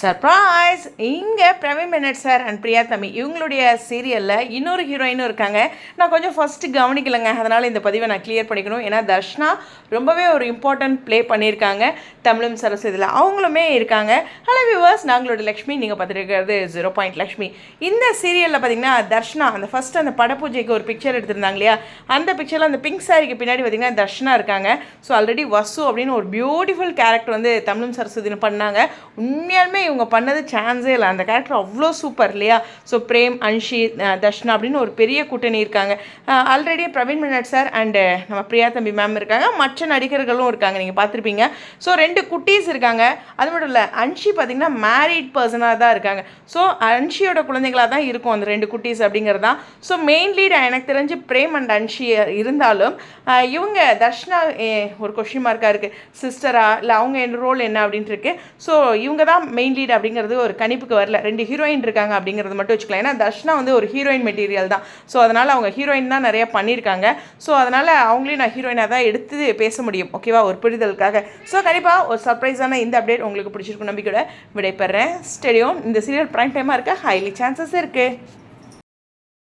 Surprise இங்கே Praveen Manette sir and Priya தம்பி. இவங்களுடைய சீரியலில் இன்னொரு ஹீரோயினும் இருக்காங்க. நான் கொஞ்சம் ஃபஸ்ட்டு கவனிக்கலைங்க. அதனால் இந்த பதிவை நான் கிளியர் பண்ணிக்கணும். ஏன்னா தர்ஷனா ரொம்பவே ஒரு இம்பார்ட்டன்ட் ப்ளே பண்ணியிருக்காங்க. தமிழும் சரஸ்வதியில் அவங்களுமே இருக்காங்க. ஹலோ வியூவர்ஸ் நாங்களோட லக்ஷ்மி. நீங்கள் பார்த்துருக்கிறது ஜீரோ பாயிண்ட் லக்ஷ்மி. இந்த சீரியலில் பார்த்தீங்கன்னா தர்ஷனா அந்த ஃபஸ்ட் அந்த படப்பூஜைக்கு ஒரு பிக்சர் எடுத்திருந்தாங்க இல்லையா? அந்த பிக்சரில் அந்த பிங்க் சாரிக்கு பின்னாடி பார்த்தீங்கன்னா தர்ஷனா இருக்காங்க. ஸோ ஆல்ரெடி வசு அப்படின்னு ஒரு பியூட்டிஃபுல் கேரக்டர் வந்து தமிழும் சரஸ்வதினு பண்ணாங்க. உண்மையாலுமே இவங்க பண்ணது சான்ஸே இல்லை. அந்த கேரக்டர் அவ்வளோ சூப்பர் இல்லையா? ஸோ பிரேம் அன்ஷி தர்ஷனா அப்படின்னு ஒரு பெரிய கூட்டணி இருக்காங்க. Already Praveen minute sir and நம்ம பிரியா தம்பி மேம் இருக்காங்க. மற்ற நடிகர்களும் இருக்காங்க. நீங்கள் பார்த்துருப்பீங்க. ஸோ ரெண்டு குட்டீஸ் இருக்காங்க. அது மட்டும் இல்லை அன்ஷி பார்த்தீங்கன்னா மேரிட் பர்சனாக தான் இருக்காங்க. ஸோ அன்ஷியோட குழந்தைங்களாக தான் இருக்கும் அந்த ரெண்டு குட்டீஸ் அப்படிங்கிறது. தான் ஸோ மெயின் லீட் எனக்கு தெரிஞ்சு பிரேம் அண்ட் அன்ஷி இருந்தாலும் இவங்க தர்ஷனா ஒரு கொஷின் மார்க்காக இருக்குது சிஸ்டரா இல்லை அவங்க என்ன ரோல் என்ன அப்படின்ட்டு இருக்கு. ஸோ இவங்க தான் மெயின் மெயின் லீட் அப்படிங்கிறது ஒரு கணிப்புக்கு வரல. ரெண்டு ஹீரோயின் இருக்காங்க அப்படிங்கிறது மட்டும் வச்சுக்கலாம். ஏன்னா தர்ஷனா வந்து ஒரு ஹீரோயின் மெட்டீரியல் தான். ஸோ அதனால் அவங்க ஹீரோயின் தான் நிறைய பண்ணியிருக்காங்க. ஸோ அதனால் அவங்களையும் நான் ஹீரோயினாக தான் எடுத்து பேச முடியும். ஓகேவா ஒரு புரிதலுக்காக. ஸோ கண்டிப்பாக ஒரு சர்ப்ரைஸான இந்த அப்டேட் உங்களுக்கு பிடிச்சிருக்கும் நம்பிக்கையோட விடைபெறேன். ஸ்டெடியோன் இந்த சீரியல் ப்ரைம் டைமாக இருக்க ஹைலி சான்சஸ் இருக்குது